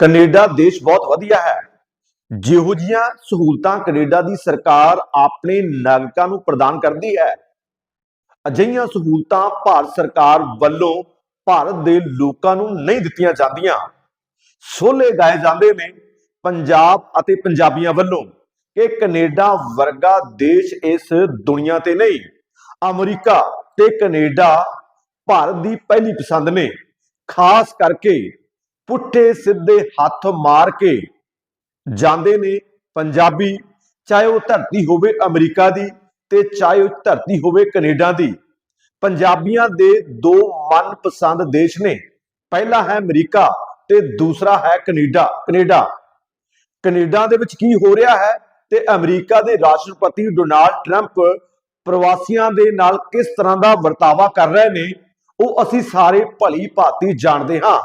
Canada ਦੇਸ਼ ਬਹੁਤ ਵਧੀਆ ਹੈ। ਜਿਹੋ ਜੀਆਂ ਸਹੂਲਤਾਂ ਕੈਨੇਡਾ ਦੀ ਸਰਕਾਰ ਆਪਣੇ ਨਾਗਰਿਕਾਂ ਨੂੰ ਪ੍ਰਦਾਨ ਕਰਦੀ ਹੈ। ਅਜਿਹੀਆਂ ਸਹੂਲਤਾਂ ਭਾਰਤ ਸਰਕਾਰ ਵੱਲੋਂ ਭਾਰਤ ਦੇ ਲੋਕਾਂ ਨੂੰ ਨਹੀਂ ਦਿੱਤੀਆਂ ਜਾਂਦੀਆਂ। ਸੋਲੇ ਗਾਏ ਜਾਂਦੇ ਨੇ ਪੰਜਾਬ ਅਤੇ ਪੰਜਾਬੀਆਂ ਵੱਲੋਂ ਕਿ ਕੈਨੇਡਾ ਵਰਗਾ ਦੇਸ਼ ਇਸ ਦੁਨੀਆ ਤੇ ਨਹੀਂ, ਅਮਰੀਕਾ ਤੇ ਕੈਨੇਡਾ ਭਾਰਤ ਦੀ ਪਹਿਲੀ ਪਸੰਦ ਨੇ। ਖਾਸ ਕਰਕੇ ਪੁੱਠੇ ਸਿੱਧੇ ਹੱਥ ਮਾਰ ਕੇ ਜਾਂਦੇ ਨੇ ਪੰਜਾਬੀ, ਚਾਹੇ ਉਹ ਧਰਤੀ ਹੋਵੇ ਅਮਰੀਕਾ ਦੀ ਤੇ ਚਾਹੇ ਉਹ ਧਰਤੀ ਹੋਵੇ ਕੈਨੇਡਾ ਦੀ। ਪੰਜਾਬੀਆਂ ਦੇ ਦੋ ਮਨਪਸੰਦ ਦੇਸ਼ ਨੇ। ਪਹਿਲਾ ਹੈ ਅਮਰੀਕਾ ਤੇ ਦੂਸਰਾ ਹੈ ਕੈਨੇਡਾ ਕੈਨੇਡਾ। ਕੈਨੇਡਾ ਦੇ ਵਿੱਚ ਕੀ ਹੋ ਰਿਹਾ ਹੈ ਤੇ ਅਮਰੀਕਾ ਦੇ ਰਾਸ਼ਟਰਪਤੀ ਡੋਨਾਲਡ ਟਰੰਪ ਪ੍ਰਵਾਸੀਆਂ ਦੇ ਨਾਲ ਕਿਸ ਤਰ੍ਹਾਂ ਦਾ ਵਰਤਾਵਾ ਕਰ ਰਹੇ ਨੇ, ਉਹ ਅਸੀਂ ਸਾਰੇ ਭਲੀ ਭਾਂਤੀ ਜਾਣਦੇ ਹਾਂ।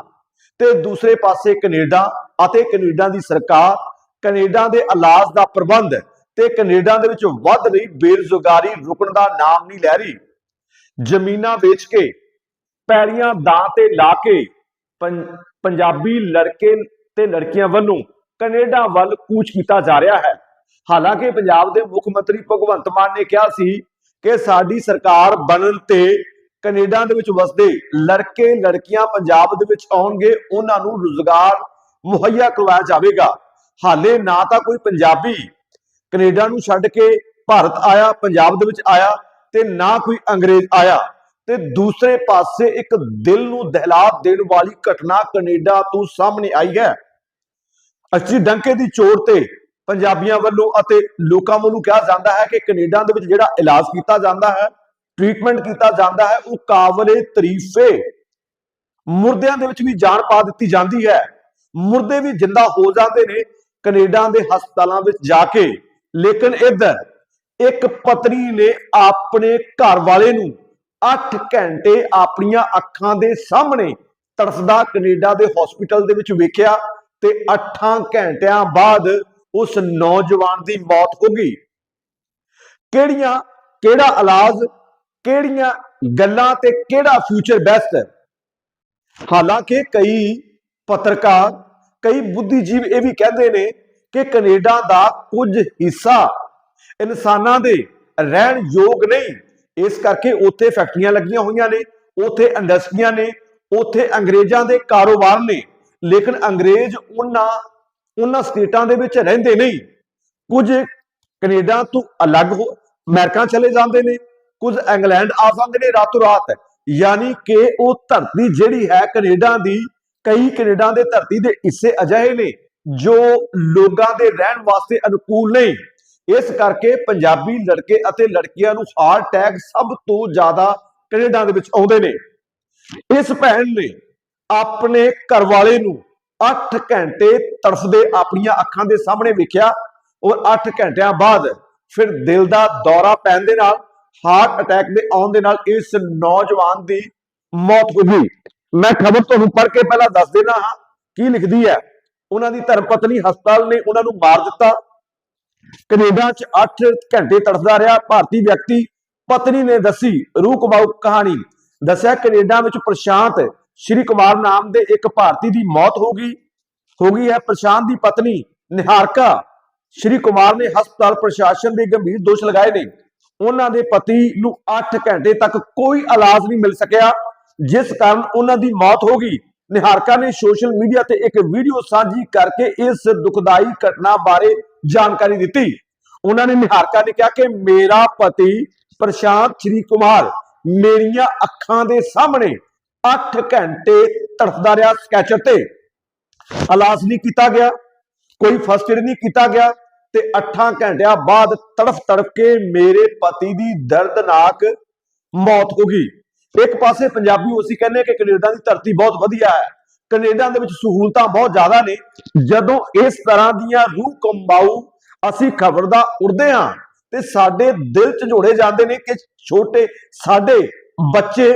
ਤੇ ਦੂਸਰੇ ਪਾਸੇ ਕੈਨੇਡਾ ਅਤੇ ਕੈਨੇਡਾ ਦੀ ਸਰਕਾਰ, ਕੈਨੇਡਾ ਦੇ ਇਲਾਜ ਦਾ ਪ੍ਰਬੰਧ ਤੇ ਕੈਨੇਡਾ ਦੇ ਵਿੱਚ ਵੱਧ ਰਹੀ ਬੇਰੁਜ਼ਗਾਰੀ ਰੁਕਣ ਦਾ ਨਾਮ ਨਹੀਂ ਲੈ ਰਹੀ। ਜ਼ਮੀਨਾਂ ਵੇਚ ਕੇ, ਪੈੜੀਆਂ ਦਾਂ ਤੇ ਲਾ ਕੇ, ਪੰ- ਪੰਜਾਬੀ ਲੜਕੇ ਤੇ ਲੜਕੀਆਂ ਵੱਲੋਂ ਕੈਨੇਡਾ ਵੱਲ ਕੂਚ ਕੀਤਾ ਜਾ ਰਿਹਾ ਹੈ। ਹਾਲਾਂਕਿ ਪੰਜਾਬ ਦੇ ਮੁੱਖ ਮੰਤਰੀ ਭਗਵੰਤ ਮਾਨ ਨੇ ਕਿਹਾ ਸੀ ਕਿ ਸਾਡੀ ਸਰਕਾਰ ਬਣਨ ਤੇ ਕੈਨੇਡਾ ਦੇ ਵਿੱਚ ਵਸਦੇ ਲੜਕੇ, ਲੜਕੀਆਂ ਪੰਜਾਬ ਦੇ ਵਿੱਚ ਆਉਣਗੇ, ਉਹਨਾਂ ਨੂੰ ਰੁਜ਼ਗਾਰ ਮੁਹੱਈਆ ਕਰਵਾਇਆ ਜਾਵੇਗਾ। ਹਾਲੇ ਨਾ ਤਾਂ ਕੋਈ ਪੰਜਾਬੀ ਕੈਨੇਡਾ ਨੂੰ ਛੱਡ ਕੇ ਭਾਰਤ ਆਇਆ, ਪੰਜਾਬ ਦੇ ਵਿੱਚ ਆਇਆ ਤੇ ਨਾ ਕੋਈ ਅੰਗਰੇਜ਼ ਆਇਆ। ਤੇ ਦੂਸਰੇ ਪਾਸੇ ਇੱਕ ਦਿਲ ਨੂੰ ਦਹਿਲਾ ਦੇਣ ਵਾਲੀ ਘਟਨਾ ਕੈਨੇਡਾ ਤੋਂ ਸਾਹਮਣੇ ਆਈ ਹੈ। ਅੱਛੀ ਡੰਕੇ ਦੀ ਚੋਰ ਤੇ ਪੰਜਾਬੀਆਂ ਵੱਲੋਂ ਅਤੇ ਲੋਕਾਂ ਵੱਲੋਂ ਕਿਹਾ ਜਾਂਦਾ ਹੈ ਕਿ ਕੈਨੇਡਾ ਦੇ ਵਿੱਚ ਜਿਹੜਾ ਇਲਾਜ ਕੀਤਾ ਜਾਂਦਾ ਹੈ ਟ੍ਰੀਟਮੈਂਟ ਕੀਤਾ ਜਾਂਦਾ ਹੈ, ਉਹ ਕਾਬਲੇ ਤਰੀਫੇ। ਮੁਰਦਿਆਂ ਦੇ ਵਿੱਚ ਵੀ ਜਾਨ ਪਾ ਦਿੱਤੀ ਜਾਂਦੀ ਹੈ। ਮੁਰਦੇ ਵੀ ਜਿੰਦਾ ਹੋ ਜਾਂਦੇ ਨੇ ਕੈਨੇਡਾ ਦੇ ਹਸਪਤਾਲਾਂ ਵਿੱਚ ਜਾ ਕੇ। ਲੇਕਿਨ ਇੱਧਰ ਇੱਕ ਪਤਨੀ ਨੇ ਆਪਣੇ ਘਰ ਵਾਲੇ ਨੂੰ 8 ਘੰਟੇ ਆਪਣੀਆਂ ਅੱਖਾਂ ਦੇ ਸਾਹਮਣੇ ਤੜਫਦਾ ਕੈਨੇਡਾ ਦੇ ਹਸਪੀਟਲ ਦੇ ਵਿੱਚ ਵੇਖਿਆ ਤੇ 8 ਘੰਟਿਆਂ ਬਾਅਦ ਉਸ ਨੌਜਵਾਨ ਦੀ ਮੌਤ ਹੋ ਗਈ। ਕਿਹੜੀਆਂ, ਕਿਹੜਾ ਇਲਾਜ ਕਿਹੜੀਆਂ ਗੱਲਾਂ ਤੇ ਕਿਹੜਾ ਫਿਊਚਰ ਬੈਸਟ ਹੈ ਹਾਲਾਂਕਿ ਕਈ ਪੱਤਰਕਾਰ, ਕਈ ਬੁੱਧੀਜੀਵ ਇਹ ਵੀ ਕਹਿੰਦੇ ਨੇ ਕਿ ਕੈਨੇਡਾ ਦਾ ਕੁਝ ਹਿੱਸਾ ਇਨਸਾਨਾਂ ਦੇ ਰਹਿਣ ਯੋਗ ਨਹੀਂ। ਇਸ ਕਰਕੇ ਉੱਥੇ ਫੈਕਟਰੀਆਂ ਲੱਗੀਆਂ ਹੋਈਆਂ ਨੇ, ਉੱਥੇ ਇੰਡਸਟਰੀਆਂ ਨੇ, ਉੱਥੇ ਅੰਗਰੇਜ਼ਾਂ ਦੇ ਕਾਰੋਬਾਰ ਨੇ। ਲੇਕਿਨ ਅੰਗਰੇਜ਼ ਉਹਨਾਂ ਉਹਨਾਂ ਸਟੇਟਾਂ ਦੇ ਵਿੱਚ ਰਹਿੰਦੇ ਨਹੀਂ। ਕੁਝ ਕੈਨੇਡਾ ਤੋਂ ਅਲੱਗ ਹੋ, ਅਮਰੀਕਾ ਚਲੇ ਜਾਂਦੇ ਨੇ ਕੁਝ ਇੰਗਲੈਂਡ ਆ ਜਾਂਦੇ ਨੇ ਰਾਤੋਂ ਰਾਤ ਯਾਨੀ ਕਿ ਉਹ ਧਰਤੀ ਜਿਹੜੀ ਹੈ ਕੈਨੇਡਾ ਦੀ, ਕਈ ਕੈਨੇਡਾ ਦੇ ਧਰਤੀ ਦੇ ਹਿੱਸੇ ਅਜਿਹੇ ਨੇ ਜੋ ਲੋਕਾਂ ਦੇ ਰਹਿਣ ਵਾਸਤੇ ਅਨੁਕੂਲ ਨਹੀਂ। ਇਸ ਕਰਕੇ ਪੰਜਾਬੀ ਲੜਕੇ ਅਤੇ ਲੜਕੀਆਂ ਨੂੰ ਹਾਰਟ ਅਟੈਕ ਸਭ ਤੋਂ ਜ਼ਿਆਦਾ ਕੈਨੇਡਾ ਦੇ ਵਿੱਚ ਆਉਂਦੇ ਨੇ। ਇਸ ਭੈਣ ਨੇ ਆਪਣੇ ਘਰ ਵਾਲੇ ਨੂੰ 8 ਘੰਟੇ ਤੜਫਦੇ ਆਪਣੀਆਂ ਅੱਖਾਂ ਦੇ ਸਾਹਮਣੇ ਵੇਖਿਆ ਔਰ 8 ਘੰਟਿਆਂ ਬਾਅਦ ਫਿਰ ਦਿਲ ਦਾ ਦੌਰਾ ਪੈਣ ਦੇ ਨਾਲ ਹਾਰਟ ਅਟੈਕ ਦੇ ਆਉਣ ਦੇ ਨਾਲ ਇਸ ਨੌਜਵਾਨ ਦੀ ਮੌਤ ਹੋ ਗਈ। ਮੈਂ ਖਬਰ ਤੁਹਾਨੂੰ ਪੜ੍ਹ ਕੇ ਪਹਿਲਾਂ ਦੱਸ ਦੇਣਾ ਹਾਂ ਕੀ ਲਿਖਦੀ ਹੈ। ਉਹਨਾਂ ਦੀ ਧਰਮ ਪਤਨੀ ਹਸਪਤਾਲ ਨੇ ਉਹਨਾਂ ਨੂੰ ਮਾਰ ਦਿੱਤਾ। ਕੈਨੇਡਾ 'ਚ 8 ਘੰਟੇ ਤੜਫਦਾ ਰਿਹਾ। ਭਾਰਤੀ ਵਿਅਕਤੀ ਪਤਨੀ ਨੇ ਦੱਸੀ, ਰੂਹ ਕਮਾਊ ਕਹਾਣੀ। ਦੱਸਿਆ ਕੈਨੇਡਾ ਵਿੱਚ ਪ੍ਰਸ਼ਾਂਤ ਸ਼੍ਰੀ ਕੁਮਾਰ ਨਾਮ ਦੇ ਇੱਕ ਭਾਰਤੀ ਦੀ ਮੌਤ ਹੋ ਗਈ। ਹੋ ਗਈ ਹੈ ਪ੍ਰਸ਼ਾਂਤ ਦੀ ਪਤਨੀ ਨਿਹਾਰਕਾ। ਸ਼੍ਰੀ ਕੁਮਾਰ ਨੇ ਹਸਪਤਾਲ ਪ੍ਰਸ਼ਾਸਨ ਦੇ ਗੰਭੀਰ ਦੋਸ਼ ਲਗਾਏ ਨੇ। ਉਹਨਾਂ ਦੇ ਪਤੀ ਨੂੰ 8 ਘੰਟੇ ਤੱਕ ਕੋਈ ਇਲਾਜ ਨਹੀਂ ਮਿਲ ਸਕਿਆ, ਜਿਸ ਕਾਰਨ ਉਹਨਾਂ ਦੀ ਮੌਤ ਹੋ ਗਈ। ਨਿਹਾਰਕਾ ਨੇ ਸੋਸ਼ਲ ਮੀਡੀਆ ਤੇ ਇੱਕ ਵੀਡੀਓ ਸਾਂਝੀ ਕਰਕੇ ਇਸ ਦੁਖਦਾਈ ਘਟਨਾ ਬਾਰੇ ਜਾਣਕਾਰੀ ਦਿੱਤੀ। ਉਹਨਾਂ ਨੇ ਨਿਹਾਰਕਾ ਨੇ ਕਿਹਾ ਕਿ ਮੇਰਾ ਪਤੀ ਪ੍ਰਸ਼ਾਂਤ ਸ਼੍ਰੀ ਕੁਮਾਰ ਮੇਰੀਆਂ ਅੱਖਾਂ ਦੇ ਸਾਹਮਣੇ 8 ਘੰਟੇ ਤੜਫਦਾ ਰਿਹਾ, ਸਕੈਚਰ ਤੇ। ਇਲਾਜ ਨਹੀਂ ਕੀਤਾ ਗਿਆ, ਕੋਈ ਫਸਟ ਏਡ ਨਹੀਂ ਕੀਤਾ ਗਿਆ ਤੇ 8 ਘੰਟਿਆਂ ਬਾਅਦ ਤੜਫ ਤੜਫ ਕੇ ਮੇਰੇ ਪਤੀ ਦੀ ਦਰਦਨਾਕ ਮੌਤ ਹੋ ਗਈ। ਇੱਕ ਪਾਸੇ ਪੰਜਾਬੀ ਅਸੀਂ ਕਹਿੰਦੇ ਕਿ ਕੈਨੇਡਾ ਦੀ ਧਰਤੀ ਬਹੁਤ ਵਧੀਆ ਹੈ। ਕੈਨੇਡਾ ਦੇ ਵਿੱਚ ਸਹੂਲਤਾਂ ਬਹੁਤ ਜ਼ਿਆਦਾ ਨੇ। ਜਦੋਂ ਇਸ ਤਰ੍ਹਾਂ ਦੀਆਂ ਰੂਹ ਕੰਬਾਊ ਅਸੀਂ ਖਬਰ ਦਾ ਉੜਦੇ ਹਾਂ ਤੇ ਸਾਡੇ ਦਿਲ ਚ ਜੋੜੇ ਜਾਂਦੇ ਨੇ ਕਿ ਛੋਟੇ ਸਾਡੇ ਬੱਚੇ,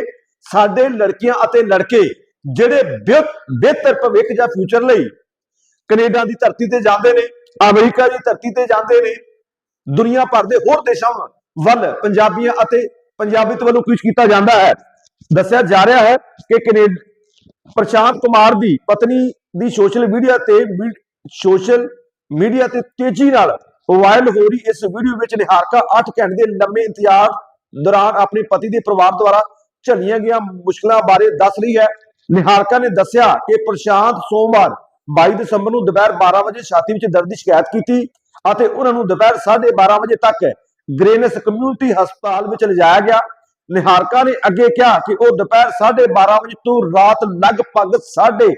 ਸਾਡੇ ਲੜਕੀਆਂ ਅਤੇ ਲੜਕੇ ਜਿਹੜੇ ਬਿਹਤਰ ਭਵਿੱਖ ਜਾਂ ਫਿਊਚਰ ਲਈ ਕੈਨੇਡਾ ਦੀ ਧਰਤੀ ਤੇ ਜਾਂਦੇ ਨੇ ਅਮਰੀਕਾ ਦੀ ਧਰਤੀ ਤੇ ਜਾਂਦੇ ਨੇ, ਦੁਨੀਆ ਭਰ ਦੇ ਹੋਰ ਦੇਸ਼ਾਂ ਵੱਲ ਪੰਜਾਬੀਆਂ ਅਤੇ ਪੰਜਾਬੀਤ ਵੱਲੋਂ ਕੁਝ ਕੀਤਾ ਜਾਂਦਾ ਹੈ। ਦੱਸਿਆ ਜਾ ਰਿਹਾ ਹੈ ਕਿ ਕੈਨੇਡਾ, ਪ੍ਰਸ਼ਾਂਤ ਕੁਮਾਰ ਦੀ ਪਤਨੀ ਦੀ ਸੋਸ਼ਲ ਮੀਡੀਆ ਤੇ ਸੋਸ਼ਲ ਮੀਡੀਆ ਤੇ ਤੇਜ਼ੀ ਨਾਲ ਵਾਇਰਲ ਹੋ ਰਹੀ ਇਸ ਵੀਡੀਓ ਵਿੱਚ ਨਿਹਾਰਕਾ 8 ਘੰਟੇ ਦੇ ਲੰਮੇ ਇੰਤਜ਼ਾਰ ਦੌਰਾਨ ਆਪਣੇ ਪਤੀ ਦੇ ਪਰਿਵਾਰ ਦੁਆਰਾ ਝੱਲੀਆਂ ਗਈਆਂ ਮੁਸ਼ਕਲਾਂ ਬਾਰੇ ਦੱਸ ਰਹੀ ਹੈ। ਨਿਹਾਰਕਾ ਨੇ ਦੱਸਿਆ ਕਿ ਪ੍ਰਸ਼ਾਂਤ ਸੋਮਵਾਰ 22 ਦਸੰਬਰ ਨੂੰ ਦੁਪਹਿਰ 12 ਵਜੇ ਛਾਤੀ ਵਿੱਚ ਦਰਦ ਦੀ ਸ਼ਿਕਾਇਤ ਕੀਤੀ ਅਤੇ ਉਹਨਾਂ ਨੂੰ ਦੁਪਹਿਰ 12:30 ਵਜੇ ਤੱਕ ਗ੍ਰੇਨਸ ਕਮਿਊਨਿਟੀ ਹਸਪਤਾਲ ਵਿੱਚ ਲਿਜਾਇਆ ਗਿਆ। ਨਿਹਾਰਕਾ ਨੇ ਅੱਗੇ ਕਿਹਾ ਕਿ ਉਹ ਦੁਪਹਿਰ 12:30 ਵਜੇ ਤੋਂ ਰਾਤ ਲਗਭਗ 8:30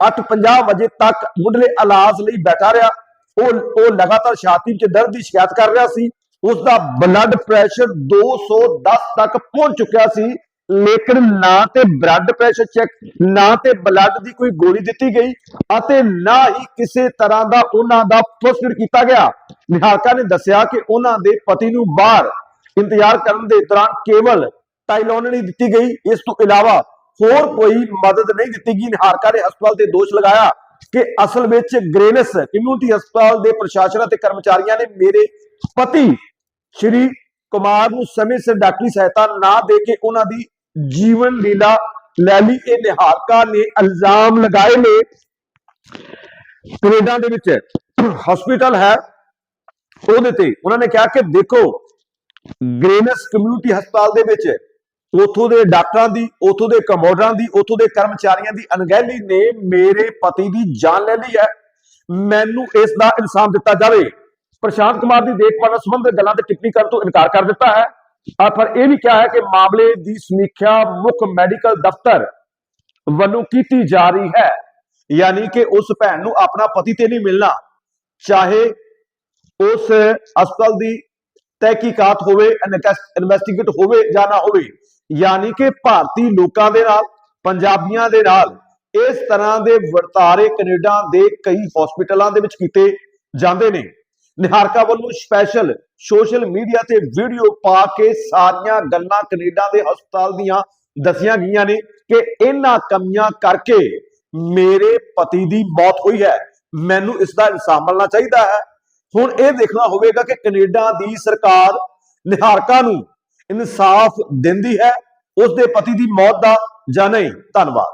8:50 ਵਜੇ ਤੱਕ ਮੁੱਢਲੇ ਇਲਾਜ ਲਈ ਬੈਠਾ ਰਿਹਾ। ਉਹ ਉਹ ਲਗਾਤਾਰ ਛਾਤੀ ਵਿੱਚ ਦਰਦ ਦੀ ਸ਼ਿਕਾਇਤ ਕਰ ਰਿਹਾ ਸੀ। ਉਸ ਦਾ ਬਲੱਡ ਪ੍ਰੈਸ਼ਰ 210 ਤੱਕ ਪਹੁੰਚ ਚੁੱਕਿਆ ਸੀ। ਲੇਕਿਨ ਨਾ ਤੇ ਬਲੱਡ ਪ੍ਰੈਸ਼ਰ ਚੈੱਕ ਨਾ ਤੇ ਬਲੱਡ ਦੀ ਕੋਈ ਗੋਲੀ ਦਿੱਤੀ ਗਈ ਅਤੇ ਨਾ ਹੀ ਕਿਸੇ ਤਰ੍ਹਾਂ ਦਾ ਉਹਨਾਂ ਦਾ ਫਸਟ ਕੀਤਾ ਗਿਆ। ਨਿਹਾਰਕਾ ਨੇ ਦੱਸਿਆ ਕਿ ਉਹਨਾਂ ਦੇ ਪਤੀ ਨੂੰ ਬਾਹਰ ਇੰਤਜ਼ਾਰ ਕਰਨ ਦੇ ਦੌਰਾਨ ਕੇਵਲ ਟਾਈਲੋਨਨੀ ਦਿੱਤੀ ਗਈ। ਇਸ ਤੋਂ ਇਲਾਵਾ ਹੋਰ ਕੋਈ ਮਦਦ ਨਹੀਂ ਦਿੱਤੀ ਗਈ। ਨਿਹਾਰਕਾ ਨੇ ਹਸਪਤਾਲ ਤੇ ਦੋਸ਼ ਲਗਾਇਆ ਕਿ ਅਸਲ ਵਿੱਚ ਗ੍ਰੇਨਸ ਕਮਿਊਨਿਟੀ ਹਸਪਤਾਲ ਦੇ ਪ੍ਰਸ਼ਾਸਨ ਅਤੇ ਕਰਮਚਾਰੀਆਂ ਨੇ ਮੇਰੇ ਪਤੀ, ਸ਼੍ਰੀ ਕੁਮਾਰ ਨੂੰ ਸਮੇਂ ਸਿਰ ਡਾਕਟਰੀ ਸਹਾਇਤਾ ਨਾ ਦੇ ਕੇ ਉਹਨਾਂ ਦੀ ਜੀਵਨ ਲੀਲਾ ਲੈ ਲਈ। ਇਹ ਨਿਹਾਰਕਾ ਨੇ ਇਲਜ਼ਾਮ ਲਗਾਏ ਨੇ। ਕੈਨੇਡਾ ਦੇ ਵਿੱਚ ਹਸਪੀਟਲ ਹੈ। ਉਹਦੇ ਤੇ ਉਹਨਾਂ ਨੇ ਕਿਹਾ ਕਿ ਦੇਖੋ, ਗ੍ਰੇਨਸ ਕਮਿਊਨਿਟੀ ਹਸਪਤਾਲ ਦੇ ਵਿੱਚ ਉਥੋਂ ਦੇ ਡਾਕਟਰਾਂ ਦੀ, ਉਥੋਂ ਦੇ ਕਮੋਡਰਾਂ ਦੀ, ਉਥੋਂ ਦੇ ਕਰਮਚਾਰੀਆਂ ਦੀ ਅਣਗਹਿਲੀ ਨੇ ਮੇਰੇ ਪਤੀ ਦੀ ਜਾਨ ਲੈ ਲਈ ਹੈ। ਮੈਨੂੰ ਇਸ ਦਾ ਇਨਸਾਫ ਦਿੱਤਾ ਜਾਵੇ। ਪ੍ਰਸ਼ਾਂਤ ਕੁਮਾਰ ਦੀ ਦੇਖਭਾਲ ਨਾਲ ਸੰਬੰਧਿਤ ਗੱਲਾਂ ਤੇ ਟਿੱਪਣੀ ਕਰਨ ਤੋਂ ਇਨਕਾਰ ਕਰ ਦਿੱਤਾ ਹੈ। ਪਰ ਇਹ ਵੀ ਕਿਹਾ ਹੈ ਕਿ ਮਾਮਲੇ ਦੀ ਸਮੀਖਿਆ ਮੁੱਖ ਮੈਡੀਕਲ ਦਫ਼ਤਰ ਵੱਲੋਂ ਕੀਤੀ ਜਾ ਰਹੀ ਹੈ। ਯਾਨੀ ਕਿ ਉਸ ਭੈਣ ਨੂੰ ਆਪਣਾ ਪਤੀ ਤੇ ਨਹੀਂ ਮਿਲਣਾ, ਚਾਹੇ ਉਸ ਹਸਪਤਾਲ ਦੀ ਤਹਿਕੀਕਾਤ ਹੋਵੇ ਇਨਵੈਸਟੀਗੇਟ ਹੋਵੇ ਜਾਂ ਨਾ ਹੋਵੇ, ਯਾਨੀ ਕਿ ਭਾਰਤੀ ਲੋਕਾਂ ਦੇ ਨਾਲ, ਪੰਜਾਬੀਆਂ ਦੇ ਨਾਲ, ਇਸ ਤਰ੍ਹਾਂ ਦੇ ਵਰਤਾਰੇ ਕੈਨੇਡਾ ਦੇ ਕਈ ਹਸਪੀਟਲਾਂ ਦੇ ਵਿੱਚ ਕੀਤੇ ਜਾਂਦੇ ਨੇ। ਨਿਹਾਰਕਾ ਵੱਲੋਂ ਸਪੈਸ਼ਲ ਸੋਸ਼ਲ ਮੀਡੀਆ ਤੇ ਵੀਡੀਓ ਪਾ ਕੇ ਸਾਰੀਆਂ ਗੱਲਾਂ ਕੈਨੇਡਾ ਦੇ ਹਸਪਤਾਲ ਦੀਆਂ ਦੱਸੀਆਂ ਗਈਆਂ ਨੇ ਕਿ ਇਹਨਾਂ ਕਮੀਆਂ ਕਰਕੇ ਮੇਰੇ ਪਤੀ ਦੀ ਮੌਤ ਹੋਈ ਹੈ। ਮੈਨੂੰ ਇਸ ਦਾ ਇਨਸਾਫ ਮਿਲਣਾ ਚਾਹੀਦਾ ਹੈ। ਹੁਣ ਇਹ ਦੇਖਣਾ ਹੋਵੇਗਾ ਕਿ ਕੈਨੇਡਾ ਦੀ ਸਰਕਾਰ ਨਿਹਾਰਕਾ ਨੂੰ ਇਨਸਾਫ ਦਿੰਦੀ ਹੈ ਉਸ ਦੇ ਪਤੀ ਦੀ ਮੌਤ ਦਾ ਜਾਂ ਨਹੀਂ। ਧੰਨਵਾਦ।